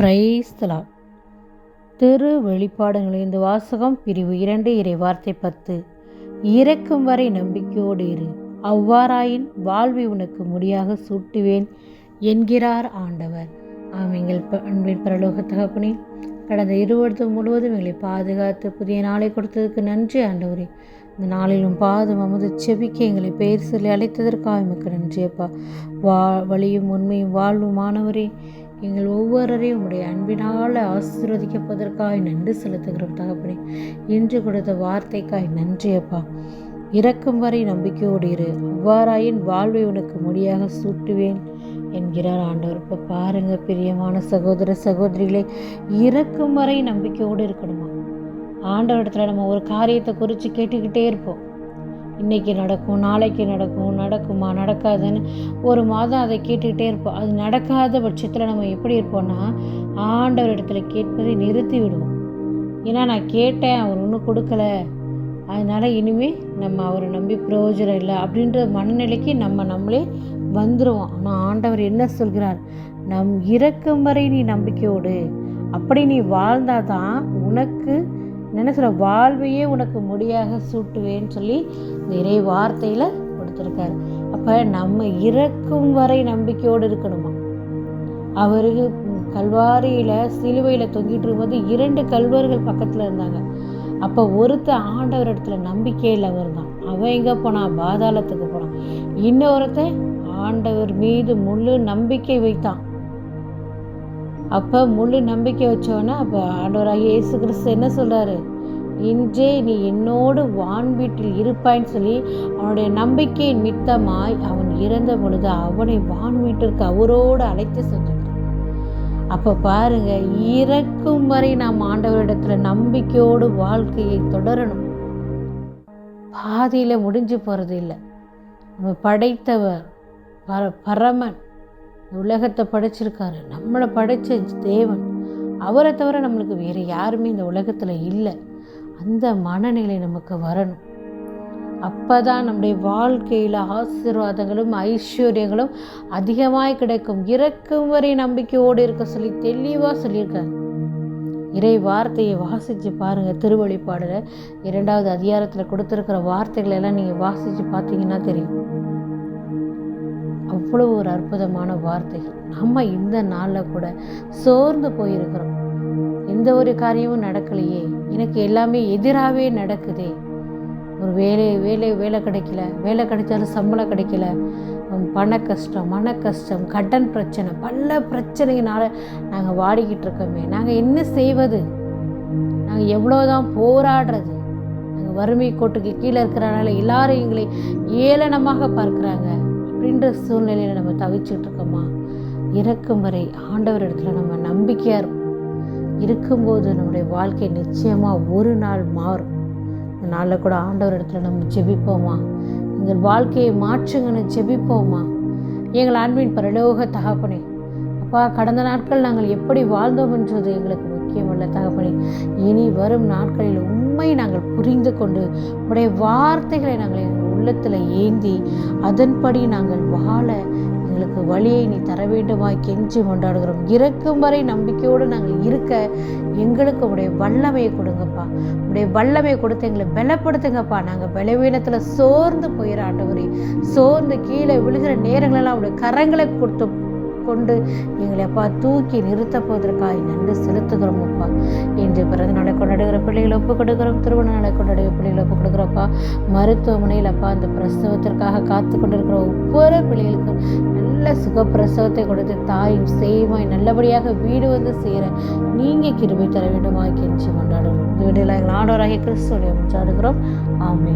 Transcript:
பிரைஸ்தலா திரு வெளிப்பாடு நுழைந்த வாசகம் பிரிவு இரண்டு இறை வார்த்தை பத்து. இறக்கும் வரை நம்பிக்கையோடு இரு. அவ்வாறாயின் வாழ்வை உனக்கு முடியாக சூட்டுவேன் என்கிறார் ஆண்டவர். ஆம் எங்கள் அன்பின் பரலோக தகப்பனே கடந்த இருபது முழுவதும் எங்களை பாதுகாத்து புதிய நாளை கொடுத்ததுக்கு நன்றி ஆண்டவரே. இந்த நாளிலும் பாதம் அமுது செபிக்க எங்களை பெயர் சொல்லி அழைத்ததற்காக எமக்கு நன்றியப்பா. வா வழியும் உண்மையும் வாழ்வுமானவரே எங்கள் ஒவ்வொருவரையும் உம்முடைய அன்பினால் ஆசீர்வதிக்கப்பதற்காய் நன்றி செலுத்துகிறோம் தகப்பனே. இன்று கொடுத்த வார்த்தைக்காய் நன்றி அப்பா. இறக்கும் வரை நம்பிக்கையோடு இரு. அவ்வாறாயின் வாழ்வை உனக்கு முடியாக சூட்டுவேன் என்கிறார் ஆண்டவர். இப்போ பாருங்க பிரியமான சகோதர சகோதரிகளே இறக்கும் வரை நம்பிக்கையோடு இருக்கணுமா? ஆண்டவரிடத்தில் நம்ம ஒரு காரியத்தை குறித்து கேட்டுக்கிட்டே இருப்போம். இன்னைக்கு நடக்கும் நாளைக்கு நடக்கும் நடக்குமா நடக்காதுன்னு ஒரு மாதம் அதை கேட்டுக்கிட்டே இருப்போம். அது நடக்காத பட்சத்தில் நம்ம எப்படி இருப்போம்னா ஆண்டவர் இடத்துல கேட்பதை நிறுத்தி விடுவோம். ஏன்னா நான் கேட்டேன் அவர் ஒன்றும் கொடுக்கல. அதனால் இனிமேல் நம்ம அவரை நம்பி பிரயோஜனம் இல்லை அப்படின்ற மனநிலைக்கு நம்ம நம்மளே வந்துடுவோம் ஆனால் ஆண்டவர் என்ன சொல்கிறார்? நம் இறக்கும் வரை நீ நம்பிக்கையோடு அப்படி நீ வாழ்ந்தாதான் உனக்கு என்ன சொல்ற வாழ்வையே உனக்கு முடியாக சூட்டுவேன்னு சொல்லி இந்த இறை வார்த்தையில் கொடுத்துருக்காரு. அப்போ நம்ம இறக்கும் வரை நம்பிக்கையோடு இருக்கணுமா? அவருக்கு கல்வாரியில் சிலுவையில் தொங்கிட்டு இருக்கும்போது இரண்டு கல்வர்கள் பக்கத்தில் இருந்தாங்க. அப்போ ஒருத்த ஆண்டவர் இடத்துல நம்பிக்கையில் அவர் தான். அவன் எங்கே போனான்? பாதாளத்துக்கு போனான். இன்னொருத்தன் ஆண்டவர் மீது முழு நம்பிக்கை வைத்தான். அப்போ முழு நம்பிக்கை வச்சோன்னா அப்போ ஆண்டவராக இயேசு கிறிஸ்து என்ன சொல்கிறாரு இன்றே நீ என்னோடு வான் வீட்டில் இருப்பாய்ன்னு சொல்லி அவனுடைய நம்பிக்கையின் மித்தமாய் அவன் இறந்த பொழுது அவனை வான் வீட்டிற்கு அவரோடு அழைத்து சென்றார் அப்போ பாருங்க இறக்கும் வரை நாம் ஆண்டவரிடத்துல நம்பிக்கையோடு வாழ்க்கையை தொடரணும். பாதியில் முடிஞ்சு போகிறது இல்லை நம்ம படைத்தவர் பர பரமன். உலகத்தை படைச்சிருக்காரு. நம்மளை படைச்ச தேவன். அவரை தவிர நம்மளுக்கு வேறு யாருமே இந்த உலகத்தில் இல்லை. அந்த மனநிலை நமக்கு வரணும். அப்பதான் நம்முடைய வாழ்க்கையில் ஆசீர்வாதங்களும் ஐஸ்வர்யங்களும் அதிகமாக கிடைக்கும். இறக்கும் வரை நம்பிக்கையோடு இருக்க சொல்லி தெளிவாக சொல்லியிருக்காங்க இறை வார்த்தையை வாசித்து பாருங்கள் திருவழிப்பாடில் இரண்டாவது அதிகாரத்தில் கொடுத்துருக்கிற வார்த்தைகளெல்லாம் நீங்கள் வாசித்து பார்த்தீங்கன்னா தெரியும். அவ்வளோ ஒரு அற்புதமான வார்த்தைகள். நம்ம இந்த நாளில் கூட சோர்ந்து போயிருக்கிறோம். எந்த ஒரு காரியமும் நடக்கலையே. எனக்கு எல்லாமே எதிராகவே நடக்குதே. ஒரு வேலை வேலை வேலை கிடைக்கல. வேலை கிடைச்சாலும் சம்பளம் கிடைக்கல. பண கஷ்டம் மன கஷ்டம் கடன் பிரச்சனை பல பிரச்சனையினால் நாங்கள் வாடிக்கிட்டு இருக்கோமே. நாங்கள் என்ன செய்வது? நாங்கள் எவ்வளோதான் போராடுறது. நாங்கள் வறுமை கோட்டுக்கு கீழே இருக்கிறனால எல்லாரும் எங்களை ஏளனமாக பார்க்குறாங்க. அப்படின்ற சூழ்நிலையில் நம்ம தவிச்சுட்டு இருக்கோமா இறக்கும் வரை ஆண்டவர் இடத்துல நம்ம நம்பிக்கையாக இருக்கும் இருக்கும்போது நம்முடைய வாழ்க்கை நிச்சயமாக ஒரு நாள் மாறும். இந்த நாளில் கூட ஆண்டவர் இடத்துல நம்ம ஜெபிப்போமா? எங்கள் வாழ்க்கையை மாற்றுங்கன்னு ஜெபிப்போமா? எங்கள் அன்பின் பரலோக தகப்பனே அப்பா கடந்த நாட்கள் நாங்கள் எப்படி வாழ்ந்தோம் என்றது எங்களுக்கு முக்கியமல்ல தகப்பனே. இனி வரும் நாட்களில் உண்மை நாங்கள் புரிந்து கொண்டு உடைய வார்த்தைகளை நாங்கள் உள்ளத்தில் ஏந்தி அதன்படி நாங்கள் வாழ எங்களுக்கு வழியை நீ தர வேண்டுமாய் கெஞ்சி கொண்டாடுகிறோம். இறக்கும் வரை நம்பிக்கையோடு நாங்கள் இருக்க எங்களுக்கு உடைய வல்லமையை கொடுங்கப்பா. உடைய வல்லமையை கொடுத்து எங்களை பலப்படுத்துங்கப்பா. நாங்கள் பலவீனத்தில் சோர்ந்து போயிட ஆண்டவரே சோர்ந்து கீழே விழுகிற நேரங்களெல்லாம் உடைய கரங்களை கொடுத்து கொண்டு எங்களை அப்பா தூக்கி நிறுத்த போவதற்காக நன்றி செலுத்துகிறோம் அப்பா. இன்று பிறந்த நாளை கொண்டாடுகிற பிள்ளைகளை ஒப்பு கொடுக்குறோம். திருமண நாளை கொண்டாடுகிற பிள்ளைகளை ஒப்புக் கொடுக்குறோப்பா மருத்துவமனையில் அப்பா அந்த பிரசவத்திற்காக காத்து கொண்டிருக்கிற ஒவ்வொரு பிள்ளைகளுக்கும் நல்ல சுகப்பிரசவத்தை கொடுத்து தாயும் சேமாய் நல்லபடியாக வீடு வந்து சேர நீங்கள் கிருபை தர வேண்டுமா கெஞ்சி கொண்டாடுகிறோம் இந்த வீடியோவில் எங்கள் ஆண்டவராகிய கிறிஸ்துவோடைய கொண்டாடுகிறோம் ஆமே